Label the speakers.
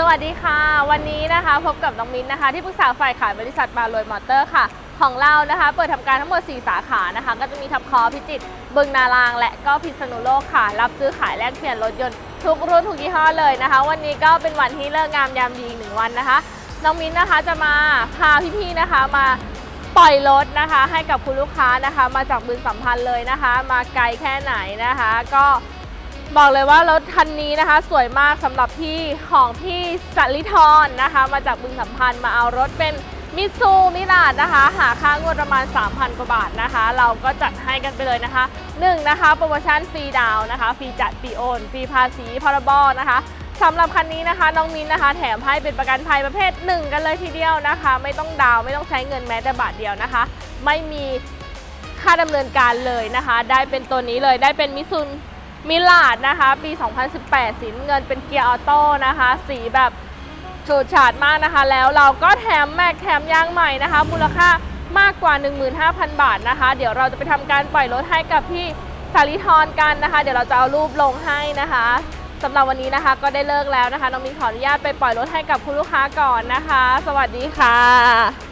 Speaker 1: สวัสดีค่ะ วันนี้นะคะพบกับน้องมิ้นนะคะ ที่ปรึกษาฝ่ายขายบริษัทบาลวยมอเตอร์ค่ะ ของเรานะคะ เปิดทำการทั้งหมด 4 สาขานะคะ ก็จะมีทับคอพิจิตรบึงนาราง และก็พิษณุโลกค่ะ รับซื้อขายแลกเปลี่ยนรถยนต์ทุกรุ่นทุกยี่ห้อเลยนะคะ วันนี้ก็เป็นวันที่เลิกงามยามดีหนึ่งวันนะคะ น้องมิ้นนะคะจะมาพาพี่ๆนะคะมาปล่อยรถนะคะ ให้กับคุณลูกค้านะคะ มาจากบึงสัมพันธ์เลยนะคะ มาไกลแค่ไหนนะคะ ก็ บอกเลยว่ารถคันนี้นะคะ สวยมากสำหรับพี่ของพี่สัลิธรนนะคะ มาจากบึงสัมพันธ์มาเอารถเป็นมิซูมิลาดนะคะ หาค่างวดประมาณ 3,000 กว่าบาทนะคะ เราก็จัดให้กันไปเลยนะคะ1นะคะโปรโมชั่นฟรีดาวนะคะฟรีจัดฟรีโอนฟรีภาษีพรบนะคะสำหรับคันนี้นะคะ น้องมินนะคะ แถมให้เป็นประกันภัยประเภท 1 กันเลยทีเดียวนะคะ ไม่ต้องดาวไม่ต้องใช้เงินแม้แต่บาทเดียวนะคะ ไม่มีค่าดำเนินการเลยนะคะ ได้เป็นตัวนี้เลยได้เป็นมิซุน มิลาดนะคะ ปี 2018 สีน้ำเงินเป็นเกียร์ออโต้นะคะ สีแบบฉูดฉาดมากนะคะ แล้วเราก็แถมแม็กแถมยางใหม่นะคะ มูลค่ามากกว่า 15,000 บาทนะคะ เดี๋ยวเราจะไปทำการปล่อยรถให้กับพี่สาริธรกันนะคะ เดี๋ยวเราจะเอารูปลงให้นะคะสำหรับวันนี้นะคะก็ได้เลิกแล้วนะคะ น้องมินขออนุญาตไปปล่อยรถให้กับคุณลูกค้าก่อนนะคะ สวัสดีค่ะ